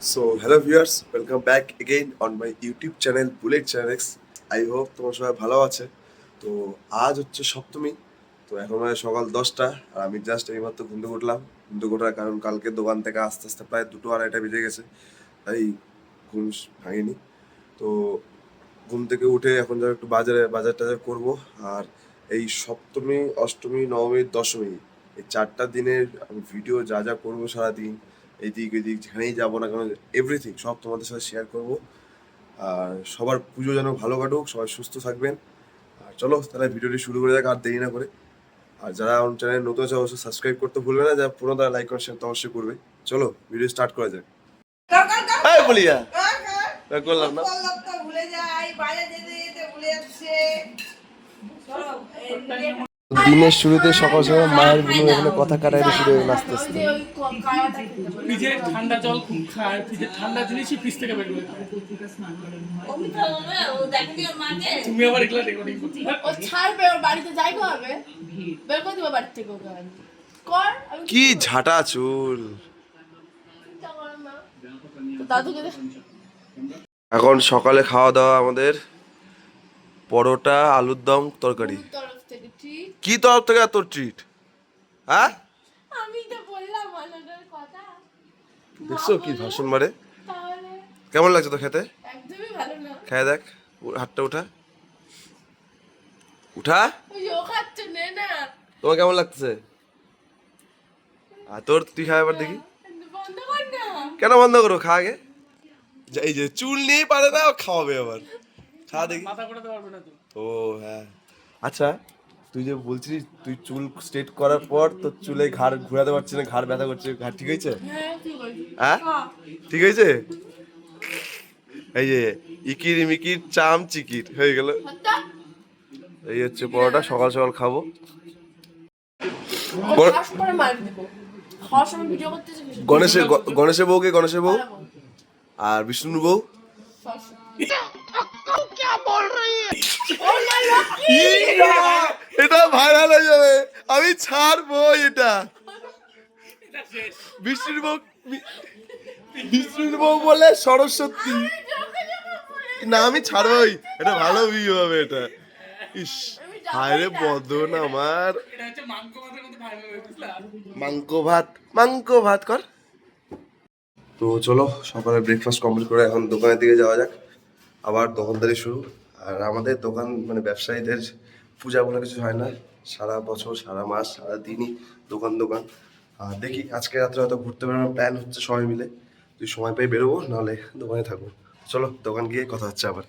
So, hello viewers, welcome back again on my YouTube channel Bullet Channels. I hope তোমার সবাই ভালো আছে। তো আজ হচ্ছে সপ্তমী তো এখন মানে সকাল দশটা আর আমি জাস্ট এইমাত্র ঘুম থেকে উঠলাম। ঘুম থেকে ওঠার কারণ কালকে দোকান থেকে আস্তে আস্তে প্রায় দুটো আড়াইটা বেজে গেছে তাই ঘুম ভাঙিনি। তো ঘুম থেকে উঠে এখন যাব একটু বাজারে বাজার টাজার করব। আর এই সপ্তমী অষ্টমী নবমী দশমী এই চারটা দিনের আমি ভিডিও যা যা করব সারাদিন এইদিক এদিক যেখানেই যাব না কেন এভরিথিং সব তোমাদের সাথে শেয়ার করব। আর সবার পুজো যেন ভালো কাটুক সবাই সুস্থ থাকবেন। আর চলো তাহলে ভিডিওটি শুরু করে যাক আর দেরি না করে। আর যারা আমার চ্যানেল নতুন আছে অবশ্যই সাবস্ক্রাইব করতে ভুলবে না যারা পুরো তারা লাইক করে শেয়ার তো অবশ্যই করবে। চলো ভিডিও স্টার্ট করা যাক। হ্যাঁ বলিয়া। করলাম না। ভুলে যাই বাইরে যেতে যেতে ভুলে যাচ্ছে। দিনের শুরুতে সকাল সকাল মায়ের বুনু এখানে কথা কাটাইতে শুরু হয়ে নাচতে আসতে। ফ্রিজে ঠান্ডা জল খায় ফ্রিজে ঠান্ডা জিনিসই ফ্রিজ থেকে বের করে তুমি আবার এগুলা রেকর্ডিং করছ? ও ছাড়বে ওর বাড়িতে যাই হবে। বের করে দিবা বাড়ি থেকে ওকে কর কি ঝাঁটা চুল। দাদুকে এখন সকালে খাওয়া দাওয়া আমাদের। পরোটা আলুর দম তরকারি। থেকে ঠিক কি তরফ থেকে তোর ট্রিট হ্যাঁ? আমি তো বললাম কথা। দেখছ কি ভাষণ মারে? কেমন লাগছে তো খেতে? একদমই ভালো না। খেয়ে দেখ হাতটা উঠা। উঠা। ও খাচ্ছে নে না। তোমার কেমন লাগছে? আর তোর তুই খাওয়া এবার দেখি। বন্ধ কর না। কেন বন্ধ করো? খা আগে। যা- এই যে চুল নিয়েই পারে না খাওয়াবে আবার। খা দেখি। মাথা করাতে পারবে না তো। ও হ্যাঁ। আচ্ছা তুই যে বলছিস তুই চুল স্ট্রেট করার পর তোর চুলে ঘাড় ঘোরাতে পারছিস না ঘাড় ব্যথা করছে ঘাড় ঠিক হয়েছে? হ্যাঁ ঠিক আছে হ্যাঁ? হয়েছে? এই যে ইকির মিকির চাম চিকির হয়ে গেল। এই হচ্ছে পরোটা সকাল সকাল খাব। গণেশের গণেশের বউকে গণেশের বউ আর বিষ্ণুর বউ? এটা ভাইরাল হয়ে যাবে। আমি ছাড়বো এটা। বিষ্ণুর বউ বিষ্ণুর বউ বলে সরস্বতী। না আমি ছাড়বোই। এটা ভালো ভিউ হবে এটা। ইস হায় রে বদন আমার। মাংক ভাত মাংক ভাত কর। তো চলো সকালে ব্রেকফাস্ট কমপ্লিট করে এখন দোকানের দিকে যাওয়া যাক। আবার দোকানদারি শুরু। আর আমাদের দোকান মানে ব্যবসায়ীদের পূজা বলে কিছু হয় না। সারা বছর, সারা মাস, সারা দিনই দোকান দোকান। আর দেখি, আজকে রাত্রে হয়তো ঘুরতে বেরোনোর প্ল্যান হচ্ছে সবাই মিলে। তুই সময় পেয়ে বেরোবো, নাহলে দোকানে থাকব। চলো, দোকান গিয়ে কথা হচ্ছে আবার।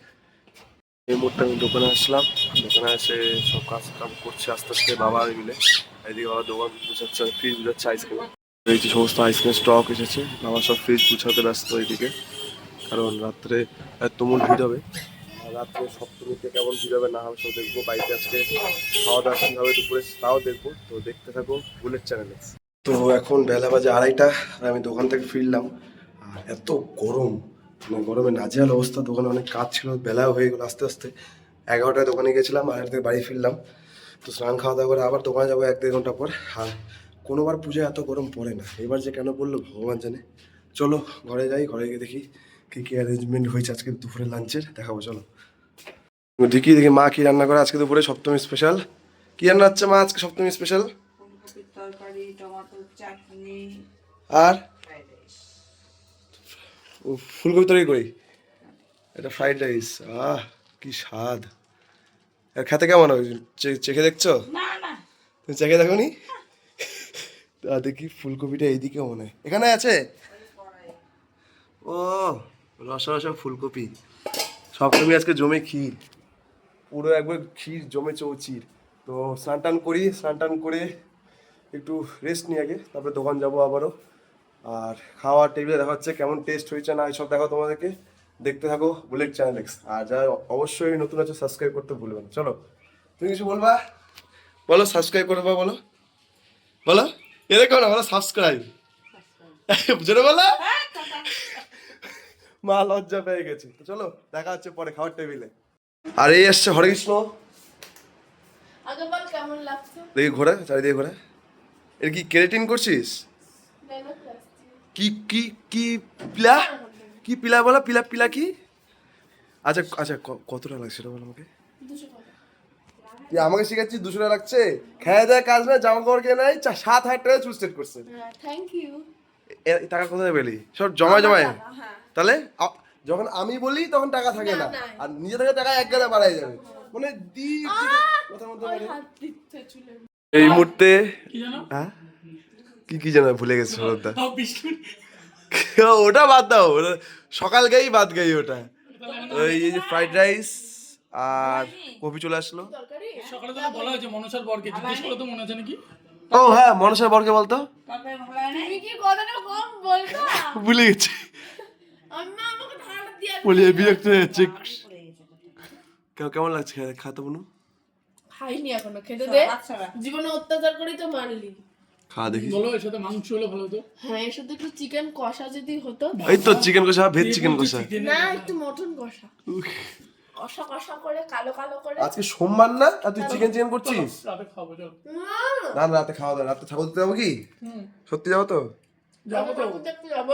এই মুহূর্তে আমি দোকানে আসলাম। দোকানে এসে সব কাজ কাম করছে আস্তে আস্তে, বাবা মিলে। এদিকে বাবা দোকান গুছাচ্ছে ফ্রিজ গুছাচ্ছে আইসক্রিম এই যে সমস্ত আইসক্রিম স্টক এসেছে। বাবা সব ফ্রিজ গুছাতে ব্যস্ত এইদিকে কারণ রাত্রে এত তুমুল ভিড় হবে রাত্রে সপ্তমীতে কেমন ভিড় হবে না হবে সব দেখব। বাড়িতে আজকে খাওয়া দাওয়া কী হবে, দুপুরে তাও দেখব। তো দেখতে থাকো বুলেট চ্যানেলে তো এখন বেলা বাজে আড়াইটা, আর আমি দোকান থেকে ফিরলাম। আর এত গরম মানে গরমে নাজেহাল অবস্থা, দোকানে অনেক কাজ ছিল, বেলাও হয়ে গেলো আস্তে আস্তে। এগারোটায় দোকানে গেছিলাম, আর থেকে বাড়ি ফিরলাম। তো স্নান খাওয়া দাওয়া করে আবার দোকানে যাব এক দেড় ঘণ্টা পর। আর কোনোবার পুজোয় এত গরম পড়ে না। এবার যে কেন পড়ল ভগবান জানে। চলো, ঘরে যাই, ঘরে গিয়ে দেখি কী কী অ্যারেঞ্জমেন্ট হয়েছে আজকে দুপুরে লাঞ্চের দেখাবো, চলো। দেখি দেখি মা কি রান্না করে? আজকে দুপুরে সপ্তমী স্পেশাল কি রান্না হচ্ছে মা আজকে সপ্তমী স্পেশাল তরকারি টমেটোর চাটনি। আর? ফুলকপি তরকারি করি এটা ফ্রাইড রাইস আহ কি স্বাদ। আর খেতে কেমন হবে? চেখে দেখছ? তুমি চেখে দেখো নি তা দেখি ফুলকপিটা এইদিকে মনে হয়। এখানে আছে? ও রসা রসা ফুলকপি। সপ্তমী আজকে জমে ক্ষীর। পুরো একবার ক্ষীর জমে চৌচির তো স্নান টান করি স্নান টান করে একটু রেস্ট নিই আগে তারপরে দোকান যাব আবারও। আর খাওয়ার টেবিলে দেখা হচ্ছে কেমন টেস্ট হয়েছে না এসব দেখো তোমাদেরকে। দেখতে থাকো বুলেট চ্যানেল এক্স আর যারা অবশ্যই নতুন আছে সাবস্ক্রাইব করতে ভুলবে না। চলো তুমি কিছু বলবা? বলো সাবস্ক্রাইব করবা বলো। বলো এরকম না বলো সাবস্ক্রাইব জোরে বলো। মা লজ্জা পেয়ে গেছে। তো চলো দেখা হচ্ছে পরে খাওয়ার টেবিলে আর এই আসছে হরে কৃষ্ণ। দেখি ঘোরা চারিদিকে ঘোরা এটা কি কেরেটিন করছিস? কি কি কি পিলা? কি পিলা বলো? পিলা পিলা কি? আচ্ছা আচ্ছা কত টাকা লাগছে সেটা বলো আমাকে? তুই আমাকে শিখাচ্ছিস দুশো টাকা লাগছে। খেয়ে দেয় কাজ না জামা কাপড় কেনা নাই সাত হাজার টাকা চুজ সেট করছে। থ্যাংক ইউ টাকা কোথায় পেলি? সব জমায় জমায়। হ্যাঁ। তাহলে যখন আমি বলি তখন টাকা থাকে না। আর নিজে থেকে টাকা এক গাদা বাড়াই যাবে। মানে দি কথা মতো এই মুহূর্তে কি হ্যাঁ? কি কি জানা? ভুলে গেছে সরবদা ওটা বাদ দাও। ওটা সকাল গাই বাদ গাই ওটা। ওই এই যে ফ্রাইড রাইস আর কফি চলে আসলো। সকালে তো বলা হয়েছে মনসার বরকে। জিজ্ঞেস তো মনে আছে নাকি? ও হ্যাঁ মনসা বরকে হয় বলতো ভুলে গেছি। আম্মা আমাকে ধারণা দিয়ে বলি বিরক্ত হয়ে যাচ্ছে পড়ে গেছে কেমন- লাগছে খেতে বনু খাইনি এখনও খেতে দে বাচ্চারা জীবনে অত্যাচার করেই তো মারলি খাওয়া দেখি বলো এর সাথে মাংস হলে ভালো হতো হ্যাঁ এর সাথে একটু চিকেন কষা যদি হতো এই তো চিকেন কষা ভেজ চিকেন কষা না একটু মটন কষা কষা কষা করে কালো কালো করে আজকে সোমবার না আর তুই চিকেন চিকেন করছিস রাতে খাব চল না, না না, রাতে খাওয়া দাওয়া রাতে ঠাকুর দিতে যাব কি হুম সত্যি যাব তো যাব তো যাব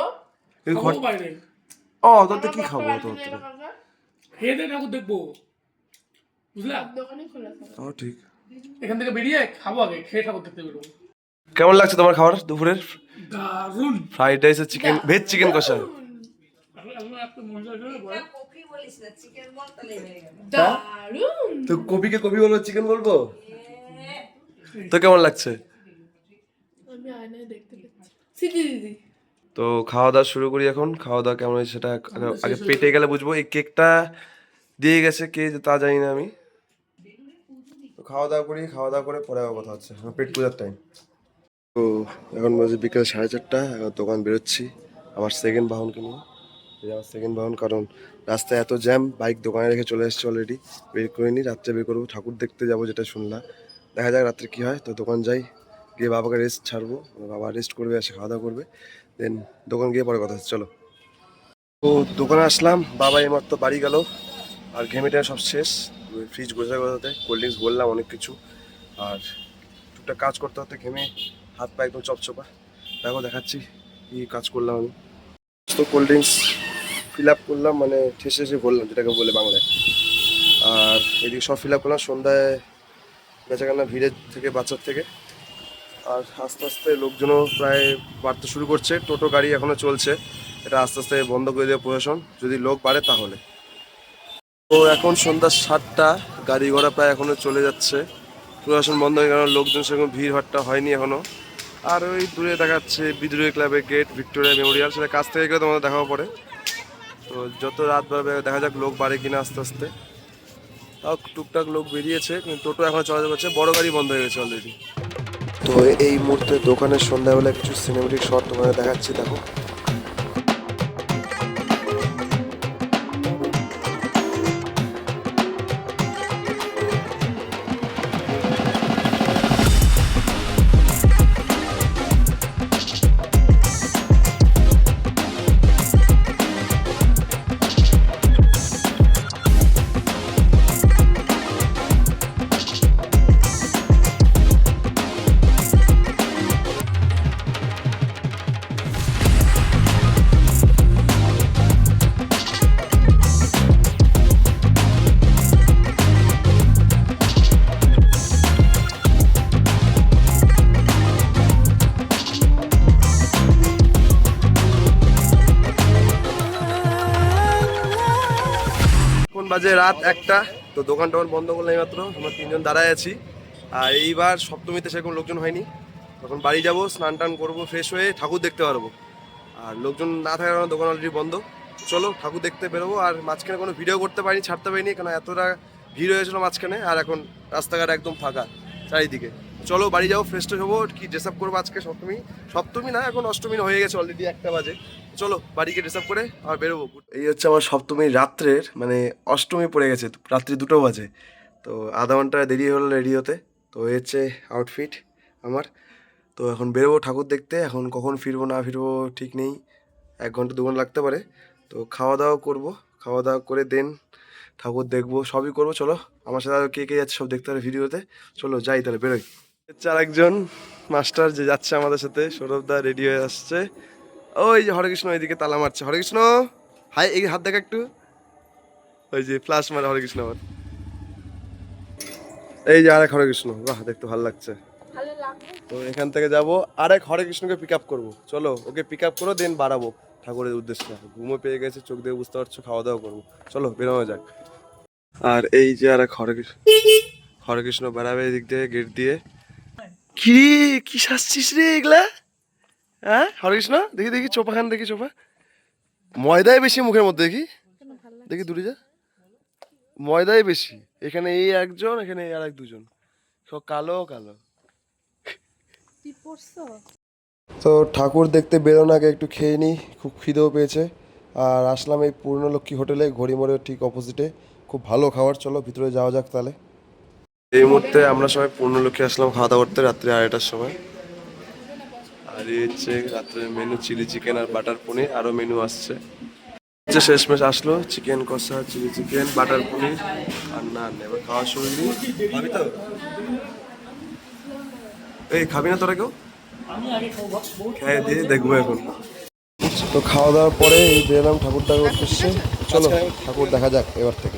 ও তোর তো কি খাব তোর খেয়ে ঠাকুর দেখব। বুঝলা ও ঠিক। এখান থেকে বেরিয়ে খাব আগে খেয়ে ঠাকুর দেখতে বেরোবো কেমন লাগছে তোমার খাবার দুপুরের? দারুণ ফ্রাইড রাইস আর চিকেন ভেজ চিকেন কষা। আমি একটা মহিলা হিসেবে বলে। কফি বলিস না চিকেন বল তাহলে হয়ে তো কপিকে কপি বলব চিকেন বলব? তো কেমন লাগছে? আমি আয়নায় দেখতে পাচ্ছি। দিদি। তো খাওয়া দাওয়া শুরু করি এখন। খাওয়া দাওয়া কেমন হয়েছে সেটা আগে- পেটে গেলে বুঝব। এই কেকটা দিয়ে গেছে কে তা জানি না আমি। তো খাওয়া দাওয়া করি খাওয়া দাওয়া করে পরে আবার কথা হচ্ছে। পেট পূজার টাইম তো এখন বাজে বিকেল সাড়ে চারটা এখন দোকান বেরোচ্ছি। আমার সেকেন্ড বাহনকে নিয়ে। আমার সেকেন্ড বাহন কারণ রাস্তায় এত জ্যাম বাইক দোকানে রেখে চলে এসেছি অলরেডি বের করে নিই রাত্রে বের করব। ঠাকুর দেখতে যাব যেটা শুনলাম। দেখা যাক রাত্রে কী হয়। তো দোকান যাই গিয়ে বাবাকে রেস্ট ছাড়বো। বাবা রেস্ট করবে এসে খাওয়া দাওয়া করবে। দেন দোকান গিয়ে পরে কথা হচ্ছে, চলো। তো দোকানে আসলাম, বাবা এইমাত্র বাড়ি গেল, আর ঘেমেটা সব শেষ। ফ্রিজ গোছা গোছাতে কোল্ড ড্রিঙ্কস বললাম অনেক কিছু, আর টুকটাক কাজ করতে হতে ঘেমে হাত পা একদম চপচপা। দেখো, দেখাচ্ছি কি কাজ করলাম আমি। তো কোল্ড ড্রিঙ্কস ফিল আপ করলাম মানে ঠেসে ঠেসে বললাম, যেটাকে বলে বাংলায়। আর এদিকে সব ফিল আপ করলাম, সন্ধ্যায় বেচাকেনা ভিড়ের থেকে, বাচ্চার থেকে। আর আস্তে আস্তে লোকজনও প্রায় বাড়তে শুরু করছে। টোটো, গাড়ি এখনও চলছে। এটা আস্তে আস্তে বন্ধ করে দেবে প্রশাসন। যদি লোক বাড়ে তাহলে। তো এখন সন্ধ্যা সাতটা, গাড়ি ঘোড়া প্রায় এখনও চলে যাচ্ছে। প্রশাসন বন্ধ হয়ে গেল লোকজন সেরকম ভিড় ভাট্টা হয়নি এখনও। আর ওই দূরে দেখাচ্ছে বিদ্রোহী ক্লাবের গেট, ভিক্টোরিয়া মেমোরিয়াল। সেটা কাছ থেকে গেলে তোমাদের দেখাও পড়ে তো যত রাত বাড়বে, দেখা যাক লোক বাড়ে কিনা আস্তে আস্তে। তাও টুকটাক লোক বেরিয়েছে, কিন্তু টোটো এখনও চলাচল করছে। বড় গাড়ি বন্ধ হয়ে গেছে অলরেডি তো এই মুহূর্তে দোকানের সন্ধ্যাবেলা কিছু সিনেমেটিক শট তোমাদের দেখাচ্ছি দেখো। বাজে রাত একটা, তো দোকান টোকান বন্ধ করলাম মাত্র আমরা তিনজন দাঁড়ায় আছি। আর এইবার সপ্তমীতে সেরকম লোকজন হয়নি। তখন বাড়ি যাব, স্নান টান করব ফ্রেশ হয়ে ঠাকুর দেখতে পারব। আর লোকজন না থাকার কারণে দোকান অলরেডি বন্ধ। চলো ঠাকুর দেখতে বেরোবো, আর মাঝখানে কোনো ভিডিও করতে পারিনি, ছাড়তে পারিনি কারণ এতটা ভিড় হয়েছিল মাঝখানে, আর এখন রাস্তাঘাট একদম ফাঁকা, চারিদিকে। চলো বাড়ি যাব ফ্রেশ হব, কি ড্রেস আপ করব আজকে সপ্তমী? সপ্তমী না, এখন অষ্টমী হয়ে গেছে অলরেডি একটা বাজে। চলো বাড়িকে আপ করে আর বেরোবো। এই হচ্ছে আমার সপ্তমী রাত্রের মানে অষ্টমী পড়ে গেছে, রাত্রি দুটো বাজে। তো আধা ঘণ্টা দেরি হলো রেডি হতে তো এই হচ্ছে আউটফিট আমার। তো এখন বেরোবো ঠাকুর দেখতে, এখন কখন ফিরবো না ফিরবো ঠিক নেই। এক ঘণ্টা, দু ঘণ্টা লাগতে পারে। তো খাওয়া দাওয়া করব খাওয়া দাওয়া করে দেন ঠাকুর দেখব, সবই করব। চলো, আমার সাথে আরও কে কে যাচ্ছে সব দেখতে হবে ভিডিওতে। চলো, যাই তাহলে, বেরোই। আর একজন মাস্টার যে যাচ্ছে আমাদের সাথে, সৌরভ দা রেডি হয়ে আসছে। ওই যে হরে কৃষ্ণ এইদিকে তালা মারছে। হরে কৃষ্ণ হাই এই হাত দেখা একটু। ওই যে ফ্লাশ মারে হরে কৃষ্ণ আমার এই যে আরেক হরে কৃষ্ণ বাহ দেখতে ভালো লাগছে। তো এখান থেকে যাব আরেক হরে কৃষ্ণকে পিক আপ করব। চলো ওকে পিক আপ করো দেন বাড়াবো ঠাকুরের উদ্দেশ্যে। ঘুমো পেয়ে গেছে চোখ দিয়ে বুঝতে পারছ খাওয়া দাওয়া করব। চলো বেরোনো যাক। আর এই যে আরেক হরে কৃষ্ণ হরে কৃষ্ণ বেড়াবে এদিক দিয়ে গেট দিয়ে। কি কি সাজছিস রে এগুলা? হ্যাঁ? হরে কৃষ্ণ দেখি দেখি চোপা খান দেখি চোপা। ময়দাই বেশি মুখের মধ্যে দেখি। দেখি দূরে যা। ময়দাই বেশি। এখানে এই একজন এখানে এই আর এক দুজন। সব কালো কালো। তো ঠাকুর দেখতে বেরোনো আগে একটু খেয়ে নিই খুব খিদেও পেয়েছে। আর আসলাম এই পূর্ণলক্ষ্মী হোটেলে ঘড়িমোড়ের ঠিক অপোজিটে খুব ভালো খাবার। চলো ভিতরে যাওয়া যাক তাহলে। এই মুহূর্তে আমরা সবাই পূর্ণলক্ষ্মী আসলাম খাওয়া দাওয়া করতে রাত্রি আড়াইটার সময়। আর এই হচ্ছে রাত্রের মেনু চিলি চিকেন আর বাটার পনির আরও মেনু আসছে। হচ্ছে শেষমেশ আসলো চিকেন কষা চিলি চিকেন বাটার পনির আর নান এবার খাওয়া শুরু খাবি তো? এই খাবি না তোরা কেউ আমি আগে খাব বহুত খেয়ে দিয়ে দেখব এখন। তো খাওয়া দাওয়ার পরে এই বেরোলাম ঠাকুর দেখার উদ্দেশ্যে চলো ঠাকুর দেখা যাক এবার থেকে।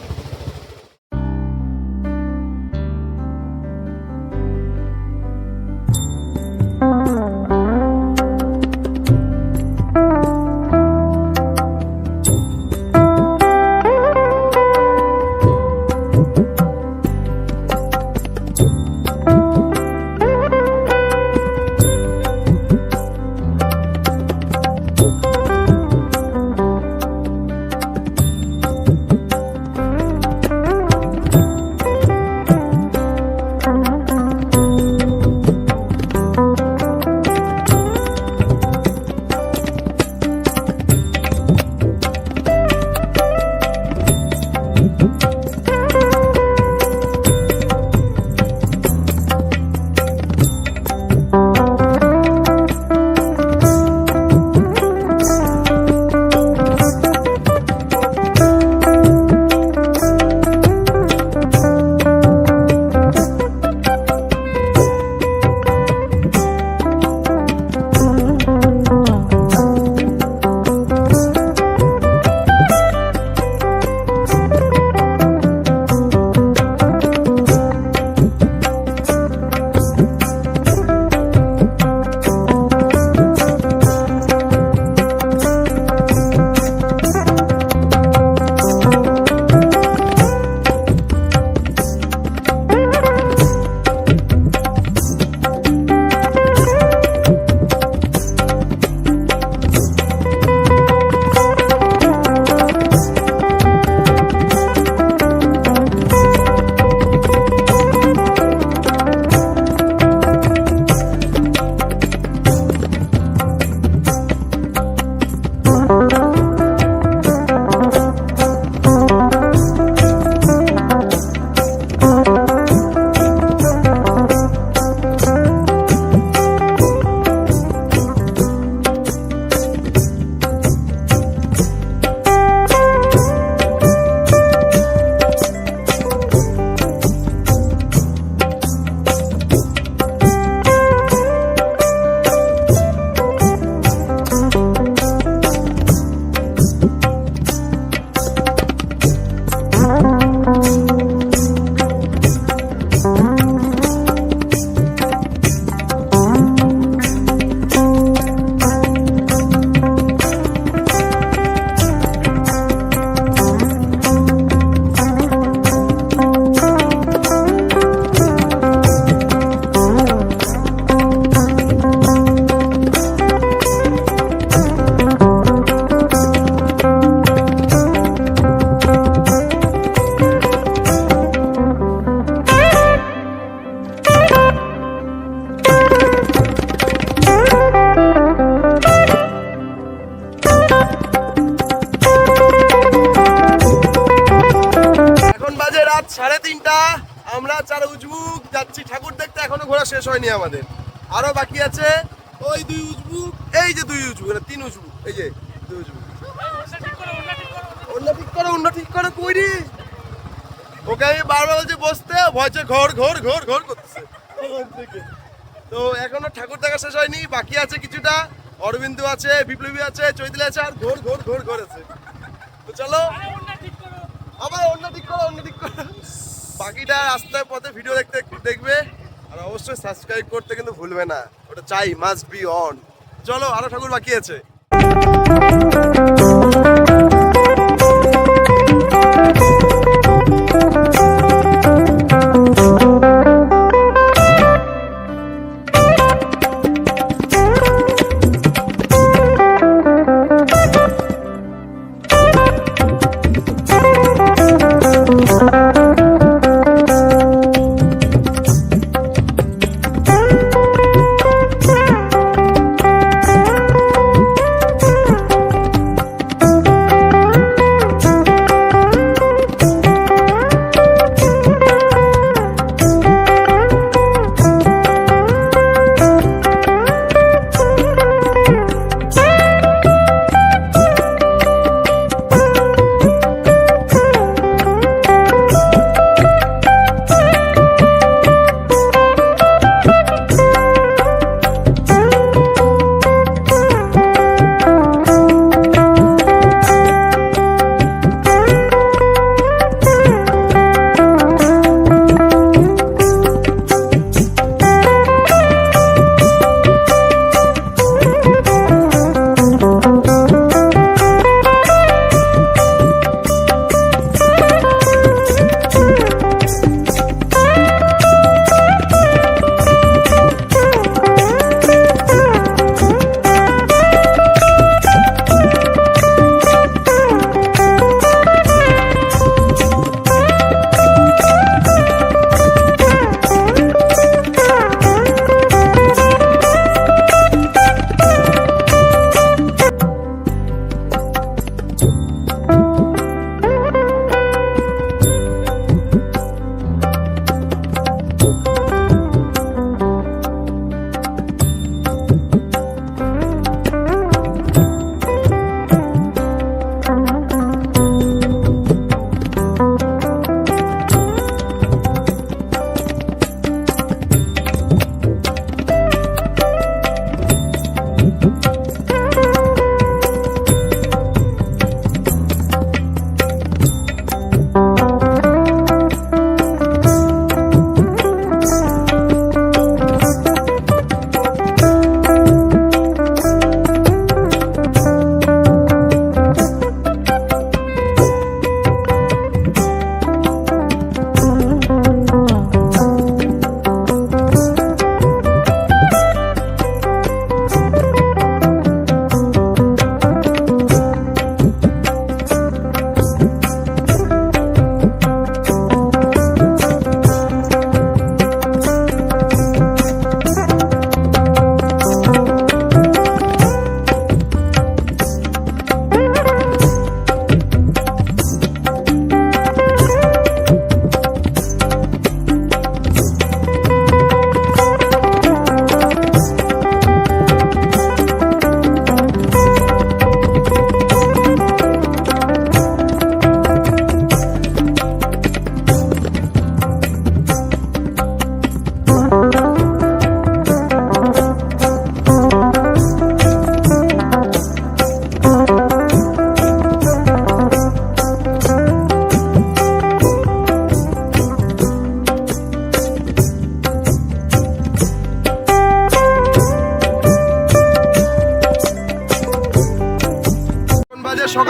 ঘোরা শেষ হয়নি আমাদের। আরও বাকি আছে ওই দুই উজবুক, এই যে দুই উজবুক না তিন উজবু এই যে দুই উজবুক। অন্য ঠিক করো, অন্য ঠিক করো কই রে ওকে আমি বারবার বলছি, বসতে ভয়ছে ঘর ঘর ঘর ঘর করতেছে। তো এখনও ঠাকুর দেখা শেষ হয়নি, বাকি আছে কিছুটা। অরবিন্দু আছে, বিপ্লবী আছে, চৈতালি আছে, আর ঘোর ঘোর ঘোর ঘোর আছে। তো চলো। আবার অন্য ঠিক করো, অন্য ঠিক করো। বাকিটা রাস্তার পথে ভিডিও দেখতে দেখবে। আর অবশ্যই সাবস্ক্রাইব করতে কিন্তু ভুলবে না। ওটা চাই মাস্ট বি অন চলো, আরও ঠাকুর বাকি আছে।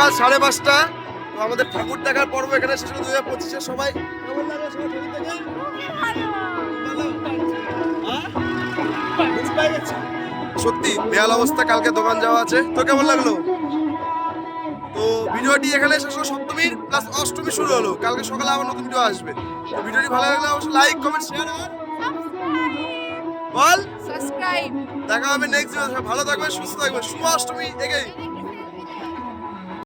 সকাল সাড়ে পাঁচটা। তো আমাদের ঠাকুর দেখার পর্ব এখানে শেষ হলো দু হাজার পঁচিশে সবাই কেমন লাগল সবাই ঠাকুর দেখে? ভালো? Inspire হচ্ছে? সত্যি বেহাল অবস্থা কালকে দোকান যাওয়া আছে। তো কেমন লাগল? তো ভিডিওটি এখানে শেষ হলো সপ্তমীর প্লাস অষ্টমী শুরু হলো। কালকে সকালে আবার নতুন ভিডিও আসবে। তো ভিডিওটি ভালো লাগলে অবশ্যই লাইক কমেন্ট শেয়ার আর বল। সাবস্ক্রাইব দেখা হবে নেক্সট ভিডিও ভালো থাকবে সুস্থ থাকবে শুভ অষ্টমী এগেই